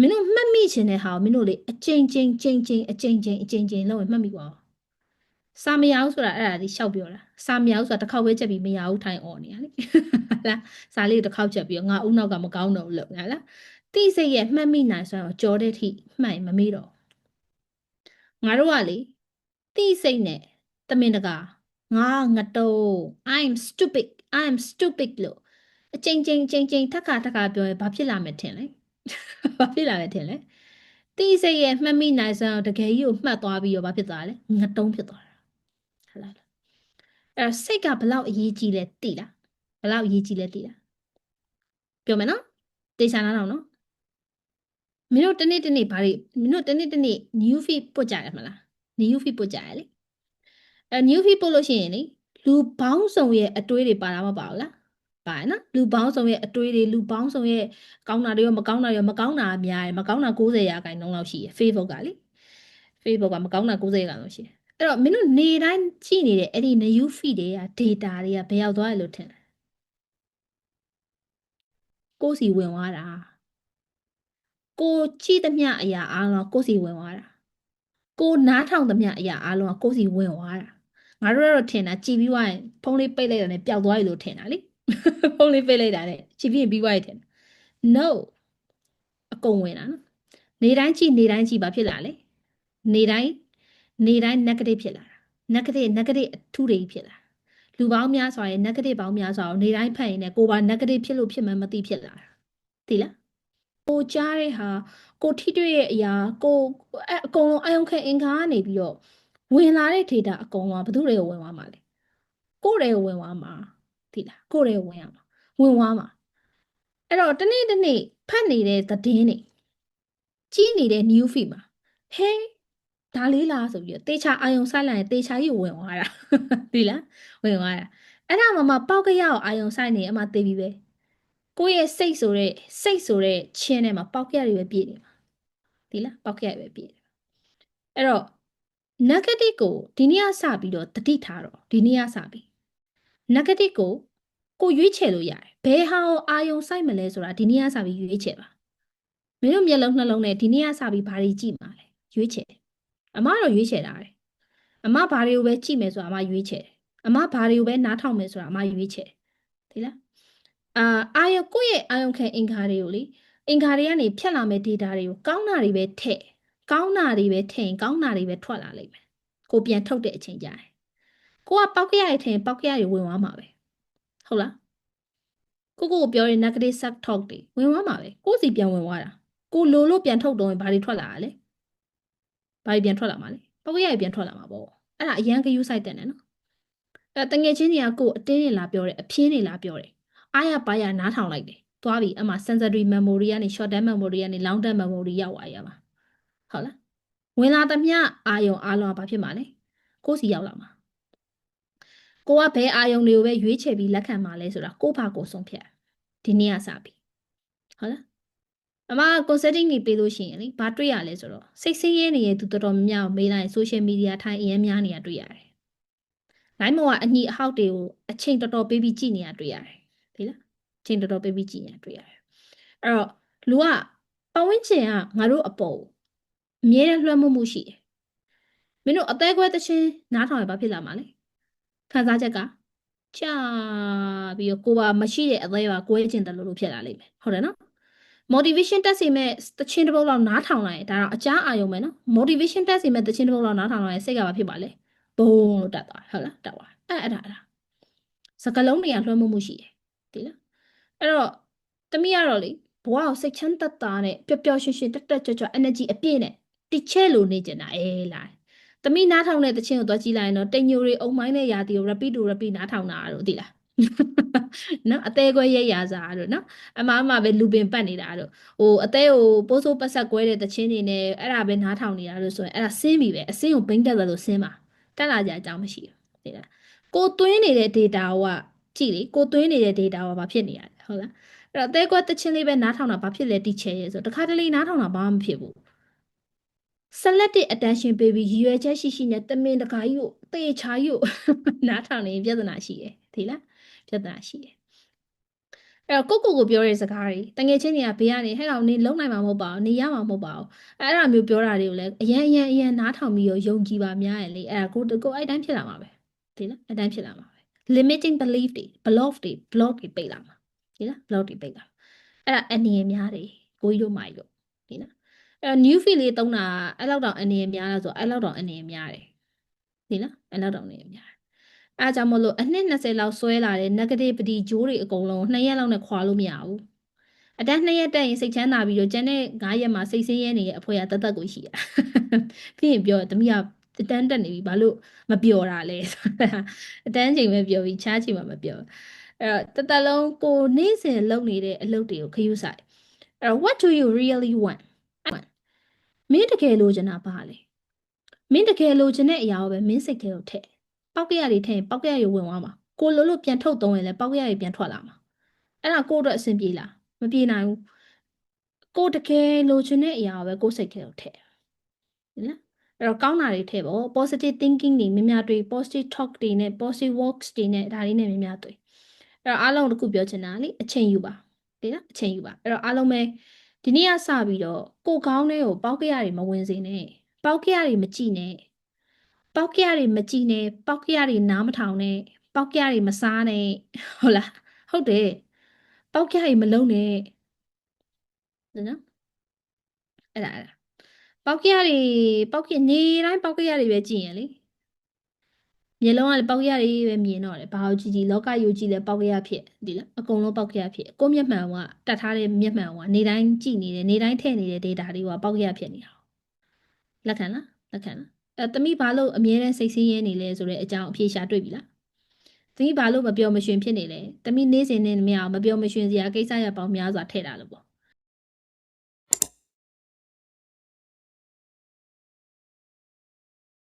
မင်းတို့မှတ်မိချင်တဲ့ဟာကိုမင်းတို့လေအချိန်ချင်းချင်းချင်းအချိန်ချင်းအချိန်ချင်းလုံးဝမှတ်မိပါဦးစာမရဘူးဆိုတာအဲ့ဒါဒီရှောက်ပြောတာစာမရဘူးဆိုတာတစ်ခေါက်ပဲချက်ပြီးမရဘူးထိုင်អော်နေရလေလားစာလေးတစ်ခေါက်ချက်ပြီးတော့ငါဥနောက်ကမကောင်းတော့ဘူးလို့လားတိစိတ်ရဲ့မှတ်မိနိုင်ဆိုတော့ကြောတဲ့ထိမှတ်ရင်မမေ့တော့ငါတို့ကလေတိစိတ်နဲ့တမင်တကာငါငတုံး I'm stupid I'm stupid လို့အချိန်ချင်းချင်းချင်းထက်ခါထက်ခါပြောရင်ဘာဖြစ်လာမယ်ထင်လဲ ဘာဖြစ်လာမယ်ထင်လဲတိစိတ်ရဲ့မှတ်မိနိုင်စမ်းတကယ်ကြီးကိုမှတ်သွားပြီးတော့ဘာဖြစ်သွားလဲငတုံးဖြစ်သွားတာဟုတ်လားအဲ့တော့စိတ်ကဘလောက်အရေးကြီးလဲသိလားဘလောက်အရေးကြီးလဲသိလားပြောမယ်နော်တေချာနာတော့နော်မင်းတို့တနေ့တနေ့ဘာတွေမင်းတို့တနေ့တနေ့ new feed ပုတ်ကြရမလား new feed ပုတ်ကြရလေအဲ new feed ပုတ်လို့ရှိရင်လေလူဘောင်းဆောင်ရဲ့အတွေးတွေပါတာမပါဘူးလား ပါနော်လူပေါင်းစုံရဲ့အတွေးတွေလူပေါင်းစုံရဲ့ကောင်းတာတွေရောမကောင်းတာရောမကောင်းတာအများရယ်မကောင်းတာ90ရာခိုင်နှုန်းလောက်ရှိရယ် Facebook ကလေ Facebook ကမကောင်းတာ90ရာခိုင်နှုန်းရှိတယ်အဲ့တော့မင်းတို့နေတိုင်းကြည့်နေတဲ့အဲ့ဒီ new feed တွေက data တွေကဘယ်ရောက်သွားရလို့ထင်လဲကိုယ်စီဝင်သွားတာကိုကြည့်သမျှအရာအားလုံးကိုယ်စီဝင်သွားတာကိုနားထောင်သမျှအရာအားလုံးကိုယ်စီဝင်သွားတာငါတို့ကတော့ထင်တာကြည်ပြီးွားရင်ဖုန်းလေးပိတ်လိုက်တာနဲ့ပျောက်သွားပြီလို့ထင်တာလေ ဖုန်းလေးပိတ်လိုက်တာနဲ့ကြည်ပြီးရင်ပြီးွားရထင် no အကုန်ဝင်တာနော်နေတိုင်းကြည့်နေတိုင်းကြည့်ဘာဖြစ်လာလဲနေတိုင်းနေတိုင်း negative ဖြစ်လာတာ negative negative အထူးတွေဖြစ်လာလူပေါင်းများစွာရဲ့ negative ပေါင်းများစွာကိုနေတိုင်းဖတ်ရင်လည်းကိုပါ negative ဖြစ်လို့ဖြစ်မှမသိဖြစ်လာတာသိလားကိုကြားတဲ့ဟာကိုထိတွေ့ရဲ့အရာကိုအအကုန်လုံးအယုံခဲအင်္ဂါကနေပြီးတော့ဝင်လာတဲ့ data အကုန်လုံးကဘယ်သူတွေကိုဝင်သွားမှာလဲကိုယ်တွေကိုဝင်သွားမှာ သိလားကိုယ်တွေကိုဝင်ရမှာဝင်သွားမှာအဲ့တော့တနေ့တနေ့ဖတ်နေတဲ့သတင်းတွေကြီးနေတဲ့ new feed မှာဟဲဒါလေးလားဆိုပြီးတော့တေချာအာယုံဆိုင်လိုက်ရင်တေချာကြီးဝင်သွားတာသိလားဝင်သွားတာအဲ့ဒါမှမပေါက်ကရအောင်အာယုံဆိုင်နေအမှသိပြီပဲကိုယ့်ရဲ့စိတ်ဆိုတဲ့စိတ်ဆိုတဲ့ချင်းထဲမှာပေါက်ကရတွေပဲပြည့်နေမှာဒီလားပေါက်ကရတွေပဲပြည့်နေအဲ့တော့ negative ကိုဒီနေ့ကစပြီးတော့တတိထားတော့ဒီနေ့ကစပြီး negative ကိုကိုရွေးချယ်လို့ရတယ်ဘယ်ဟာကိုအာယုံစိုက်မလဲဆိုတာဒီနေ့ကစပြီးရွေးချယ်ပါမင်းတို့မျက်လုံးနှလုံးနဲ့ဒီနေ့ကစပြီးဘာတွေကြည့်မှာလဲရွေးချယ်အမတော့ရွေးချယ်တာတယ်အမဘာတွေကိုပဲကြည့်မယ်ဆိုတာအမရွေးချယ်တယ်အမဘာတွေကိုပဲနားထောင်မယ်ဆိုတာအမရွေးချယ်တယ်လားအာအာယုံကိုယ့်ရဲ့အာယုံခံအင်္ဂါတွေကိုလေအင်္ဂါတွေကနေဖြတ်လာမဲ့ data တွေကိုကောင်းတာတွေပဲထည့်ကောင်းတာတွေပဲထည့်ကောင်းတာတွေပဲထွက်လာလိမ့်မယ်ကိုပြန်ထုတ်တဲ့အချိန်ကြတယ် ကိုကပောက်ကရရထင်ပောက်ကရတွေဝင်သွားမှာပဲဟုတ်လားကိုကိုကိုပြောတဲ့ negative self talk တွေဝင်သွားမှာပဲကိုစီပြန်ဝင်သွားတာကိုလိုလို့ပြန်ထုတ်တော့ရင်ဘာတွေထွက်လာတာလဲဘာတွေပြန်ထွက်လာမှာလဲပောက်ကရတွေပြန်ထွက်လာမှာပေါ့အဲ့ဒါအရန်ကယူဆိုင်တယ်နော်အဲ့တငယ်ချင်းတွေကကိုအတင်းနေလာပြောတယ်အပြင်းနေလာပြောတယ်အားရပါရနားထောင်လိုက်တယ်သွားပြီအမှ sensory memory ကနေ short term memory ကနေ long term memory ရောက်သွားရမှာဟုတ်လားဝင်လာသမျှအာယုံအားလုံးကဘာဖြစ်မှာလဲကိုစီရောက်လာမှာ ကိုကဘယ်အာယုံတွေကိုပဲရွေးချယ်ပြီးလက်ခံမှာလဲဆိုတာကိုဘာကိုဆုံးဖြတ်ဒီနေ့ကစပြီဟုတ်လားအမ consulting နေပေးလို့ရှိရင်လေဘာတွေ့ရလဲဆိုတော့စိတ်ဆင်းရဲနေတဲ့သူတော်တော်များများမေးလိုက် social media ထိုင်အရင်များနေတာတွေ့ရတယ်။လိုင်းမောကအညီအဟောက်တွေကိုအချိန်တော်တော်ပေးပြီးကြည့်နေတာတွေ့ရတယ်။ဒီလားအချိန်တော်တော်ပေးပြီးကြည့်နေတာတွေ့ရတယ်။အဲ့တော့လူကပဝင်းချင်ကငါတို့အပေါ်အမြဲတမ်းလွှမ်းမိုးမှုရှိတယ်။မင်းတို့အသေးခွဲသချင်းနားထောင်ရဘာဖြစ်လာမှာလဲ။ ခံစားချက်ကကြာပြီးတော့ကိုပါမရှိတဲ့အသေးပါကိုယ်ကျင်တယ်လို့လို့ဖြစ်လာလိမ့်မယ်။ဟုတ်တယ်နော်။ motivation တက်စီမဲ့တချင်းတစ်ပုတ်လောက်နားထောင်လိုက်ရင်ဒါတော့အကြားအာယုံပဲနော် motivation တက်စီမဲ့တချင်းတစ်ပုတ်လောက်နားထောင်လိုက်ရင်စိတ်ကဘာဖြစ်ပါလဲဘုံလို့တက်သွားဟုတ်လားတက်သွားအဲ့အဲ့ဒါအဲ့ဒါစကလုံးတွေကလွှမ်းမိုးမှုရှိတယ်ဒီလားအဲ့တော့တမိကတော့လေဘဝကိုစိတ်ချမ်းသက်သာနဲ့ပျော်ပျော်ရွှင်ရွှင်တက်တက်ကြွကြွ energy အပြည့်နဲ့တိချဲလို့နေကြတာအေးလား တမိနားထောင်တဲ့တချင်းကိုသွားကြည့်လိုက်ရင်တော့တိမ်ညိုတွေအုံမိုင်းတဲ့ຢာတီကို repeat to repeat နားထောင်တာတော့သိလားနော်အသေးခွဲရိတ်ရစားတို့နော်အမအမပဲလူပင်ပတ်နေတာတို့ဟိုအသေးကိုပိုးဆိုးပတ်ဆက်ကွဲတဲ့တချင်းတွေနဲ့အဲ့ဒါပဲနားထောင်နေတာလို့ဆိုရင်အဲ့ဒါဆင်းပြီပဲအစင်းကိုဘိန်းတက်တယ်လို့ဆင်းပါတက်လာကြအကြောင်းမရှိဘူးသိလားကိုသွင်းနေတဲ့ data ကကြည့်လေကိုသွင်းနေတဲ့ data ကဘာဖြစ်နေရလဲဟုတ်လားအဲ့တော့အသေးကွဲတချင်းလေးပဲနားထောင်တာဘာဖြစ်လဲတိချဲရဲဆိုတခါတလေနားထောင်တာဘာမှမဖြစ်ဘူး selected attention ပေးပြီးရည်ရွယ်ချက်ရှိရှိနဲ့တမင်တကာကြီးကိုတေချာကြီးကိုနားထောင်နေပြဿနာရှိတယ်ဒီလားပြဿနာရှိတယ်အဲ့တော့ကိုကိုကိုပြောတဲ့စကားတွေတငယ်ချင်းတွေကဘေးကနေဟဲ့ကောင်နေလုံနိုင်မှာမဟုတ်ပါဘူးနေရမှာမဟုတ်ပါဘူးအဲ့အဲ့ဒါမျိုးပြောတာတွေကိုလည်းအရန်အရန်အရန်နားထောင်ပြီးတော့ယုံကြည်ပါများရင်လေအဲ့ဒါကိုကိုအဲ့တိုင်းဖြစ်လာမှာပဲဒီလားအဲ့တိုင်းဖြစ်လာမှာပဲ limiting belief တွေ block တွေ block တွေပိတ်လာမှာဒီလား block တွေပိတ်လာအဲ့ဒါအနေရများတွေကိုကြီးတို့မိုက်လို့ဒီလား အဲ့တော့ new feel လေးတုံးတာအဲ့လောက်တောင်အနေရများလားဆိုအဲ့လောက်တောင်အနေရများတယ်ဒီလားအဲ့လောက်တောင်အနေရများတယ်အဲဒါကြောင့်မလို့အနှစ်20လောက်ဆွဲလာတဲ့ negative ပတိဂျိုးတွေအကုန်လုံး2ရက်လောက်နဲ့ခွာလို့မရဘူးအတန်း2ရက်တက်ရင်စိတ်ချမ်းသာပြီးတော့ကျန်တဲ့9ရက်မှာစိတ်ဆင်းရဲနေတဲ့အဖွဲကတသက်ကိုရှိတာပြီးရင်ပြောသမီးကအတန်းတက်နေပြီဘာလို့မပျော်တာလဲဆိုတာအတန်းချိန်ပဲပျော်ပြီးခြားချိန်မှာမပျော်အဲ့တော့တသက်လုံးကိုနေ့စဉ်လုပ်နေတဲ့အလုပ်တွေကိုခရူးဆိုင်အဲ့တော့ what do you really want မင်းတကယ်လိုချင်တာဘာလဲမင်းတကယ်လိုချင်တဲ့အရာကိုပဲမင်းစိတ်ထဲကိုထည့်ပောက်ကရတွေထည့်ရင်ပောက်ကရတွေဝင်သွားမှာကိုလိုလို့ပြန်ထုတ်သုံးရင်လည်းပောက်ကရတွေပြန်ထွက်လာမှာအဲ့ဒါကိုယ့်အတွက်အဆင်ပြေလားမပြေနိုင်ဘူးကိုတကယ်လိုချင်တဲ့အရာကိုပဲကိုယ်စိတ်ထဲကိုထည့်ဟုတ်လားအဲ့တော့ကောင်းတာတွေထည့်ပေါ့ positive thinking တွေများများတွေ့ positive talk တွေနဲ့ positive works တွေနဲ့ဒါတွေနဲ့များများတွေ့အဲ့တော့အားလုံးတစ်ခုပြောချင်တာလေအချိန်ယူပါဒီလားအချိန်ယူပါအဲ့တော့အားလုံးပဲ ဒီနေ့ကစပြီးတော့ကိုယ်ကောင်းတဲ့ကိုပောက်ကရတွေမဝင်စေနဲ့ပောက်ကရတွေမကြည့်နဲ့ပောက်ကရတွေမကြည့်နဲ့ပောက်ကရတွေနားမထောင်နဲ့ပောက်ကရတွေမစားနဲ့ဟုတ်လားဟုတ်တယ်ပောက်ကရတွေမလုံးနဲ့နော်အဲ့ဒါအဲ့ဒါပောက်ကရတွေပောက်ကနေတိုင်းပောက်ကရတွေပဲကြည့်ရင်လေ မျက်လုံးကလည်းပောက်ကရတွေပဲမြင်တော့တယ်ဘာလို့ကြည့်ကြည့်လောကယူကြည့်လဲပောက်ကရဖြစ်ဒီလားအကုန်လုံးပောက်ကရဖြစ်ကိုမျက်မှန်ကတတ်ထားတဲ့မျက်မှန်ကနေတိုင်းကြည့်နေတယ်နေတိုင်းထည့်နေတဲ့ data တွေကပောက်ကရဖြစ်နေတာလက်ခံလားလက်ခံလားအဲတမိဘာလို့အမြဲတမ်းစိတ်ဆင်းရဲနေလဲဆိုတဲ့အကြောင်းအဖြေရှာတွေ့ပြီလားတမိဘာလို့မပြောမရွှင်ဖြစ်နေလဲတမိနေစဉ်နဲ့မရအောင်မပြောမရွှင်စရာကိစ္စရပေါင်းများစွာထည့်တာလို့ပေါ့